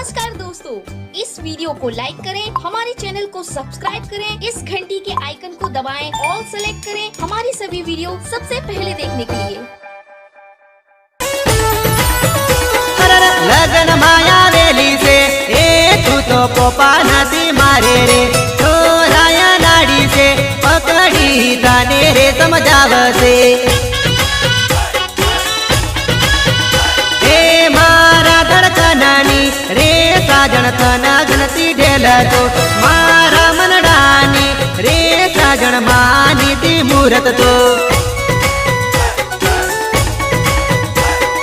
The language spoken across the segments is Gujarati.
नमस्कार दोस्तों। इस वीडियो को लाइक करें, हमारे चैनल को सब्सक्राइब करें, इस घंटी के आइकन को दबाएँ ऑल सेलेक्ट करें हमारी सभी वीडियो सबसे पहले देखने के लिए। लगन माया से ए तू तो पोपा नदी ધડકનાની રે સાજણ થના ગણતી ઢેલ તો મારા મનડાની રે સાજણ માનીતી મુહૂર્ત તો.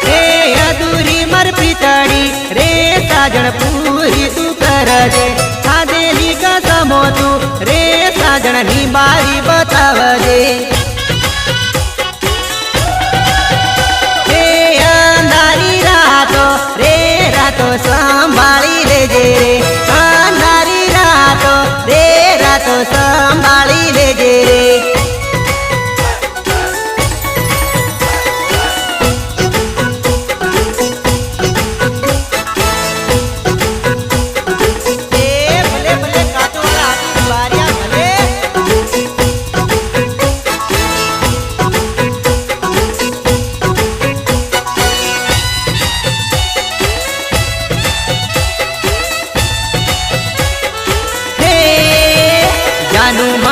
રે અધૂરી મર પ્રીતડી રે સાજણ પૂરી તું કરજે. ખાધેલી કસમો તું, રે સાજણની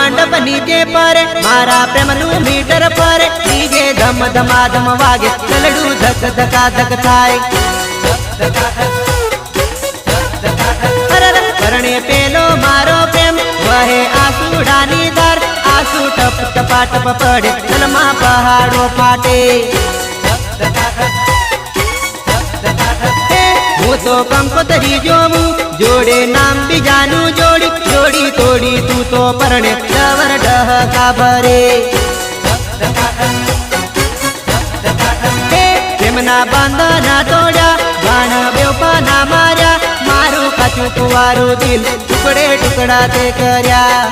મંડપ નીચે પર મારા પ્રેમનું મીટર પર નીચે ધમ ધમા ધમ વાગે ચલડું ધક ધકા ધક થાય. કરણે પેલો મારો પ્રેમ વહે આસુડાની દર આસુ ટપ ટપા ટપ પડે ચલમાં પહાડો ફાટે હે, તો કંકોતરી જોવું જોડે નામ બીજાનું જોડી જોડી તોડી તું પરણે ડવર ડહકા ભરે. તેમના બંધના તોડ્યા બાણ બેવપાના માર્યા, મારું કાચું કુવારું દિલ ટુકડે ટુકડા તે કર્યા.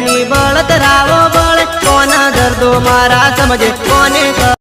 મુજાય પ્રેમની બળતરાવો બળ કોના દર્દો મારા સમજે કોને